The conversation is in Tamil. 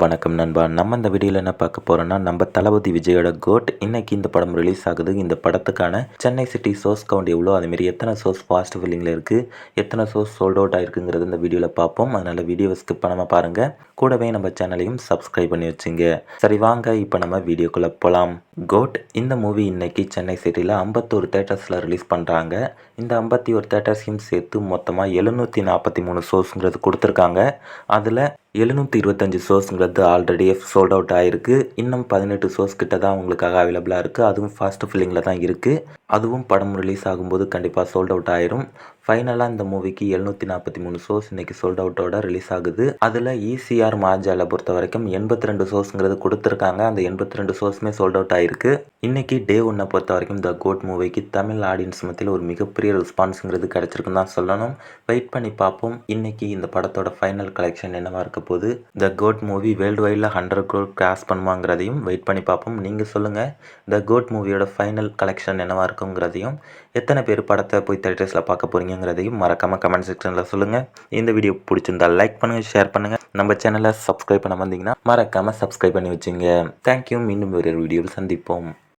வணக்கம் நண்பா. நம்ம இந்த வீடியோவில் என்ன பார்க்க போகிறோம்னா நம்ம தளபதி விஜயோட கோட் இன்னைக்கு இந்த படம் ரிலீஸ் ஆகுது. இந்த படத்துக்கான சென்னை சிட்டி சோர்ஸ் கவுண்ட் எவ்வளோ? அதுமாரி எத்தனை சோர்ஸ் ஃபாஸ்ட் ஃபில்லிங்கில் இருக்குது எத்தனை சோர்ஸ் சோல்ட் அவுட் ஆயிருக்குங்கிறது இந்த வீடியோவில் பார்ப்போம். அதனால் வீடியோவை ஸ்கிப் பண்ணாமல் பாருங்கள் கூடவே நம்ம சேனலையும் சப்ஸ்கிரைப் பண்ணி வச்சுங்க. சரி வாங்க இப்போ நம்ம வீடியோக்குள்ளே போகலாம் கோட் இந்த மூவி இன்னைக்கு சென்னை சிட்டியில் ஐம்பத்தோரு தேட்டர்ஸில் ரிலீஸ் பண்ணுறாங்க இந்த ஐம்பத்தி ஒரு தேட்டர்ஸையும் சேர்த்து மொத்தமாக எழுநூற்றி நாற்பத்தி மூணு ஷோஸுங்கிறது கொடுத்துருக்காங்க. அதில் எழுநூற்றி இருபத்தஞ்சி ஷோஸுங்கிறது ஆல்ரெடி சோல்ட் அவுட் ஆகிருக்கு இன்னும் பதினெட்டு ஷோஸ் கிட்ட தான் உங்களுக்காக அவைலபிளாக இருக்குது அதுவும் ஃபாஸ்ட் ஃபில்லிங்கில் தான் இருக்குது அதுவும் படம் ரிலீஸ் ஆகும்போது கண்டிப்பாக சோல்ட் அவுட் ஆயிரும். ஃபைனலாக இந்த மூவிக்கு எழுநூற்றி நாற்பத்தி மூணு ஷோஸ் இன்றைக்கி சோல்ட் அவுட்டோட ரிலீஸ் ஆகுது. அதில் ஈசிஆர் மாஜால பொறுத்த வரைக்கும் எண்பத்தி ரெண்டு ஷோஸுங்கிறது கொடுத்துருக்காங்க. அந்த எண்பத்தி ரெண்டு ஷோஸுமே சோல்ட் அவுட் ஆயிருக்கு. இன்னைக்கு டே ஒன்னை பொறுத்த வரைக்கும் த கோட் மூவிக்கு தமிழ் ஆடியன்ஸ் மத்தியில் ஒரு மிகப்பெரிய ரெஸ்பான்ஸுங்கிறது கிடச்சிருக்குன்னு தான் சொல்லணும். வெயிட் பண்ணி பார்ப்போம். இன்னைக்கு இந்த படத்தோட ஃபைனல் கலெக்ஷன் என்னவாக இருக்க போகுது? த கோட் மூவி வேர்ல்டு வைடில் ஹண்ட்ரட் க்ரோர் கிராஸ் பண்ணுவாங்கிறதையும் வெயிட் பண்ணி பார்ப்போம். நீங்கள் சொல்லுங்கள் த கோட் மூவியோட ஃபைனல் கலெக்ஷன் என்னவாக இருக்குங்கிறதையும் எத்தனை பேர் படத்தை போய் தேட்டர்ஸில் பார்க்க போகிறீங்கிறதையும் மறக்காமல் கமெண்ட் செக்ஷனில் சொல்லுங்கள் இந்த வீடியோ பிடிச்சிருந்தா லைக் பண்ணுங்கள் ஷேர் பண்ணுங்கள் நம்ம சேனலை சப்ஸ்கிரைப் பண்ண வந்தீங்கன்னா மறக்காமல் சப்ஸ்கிரைப் பண்ணி வச்சுங்க. தேங்க்யூ மீண்டும் வேறு வீடியோவில் சந்திப்போம்.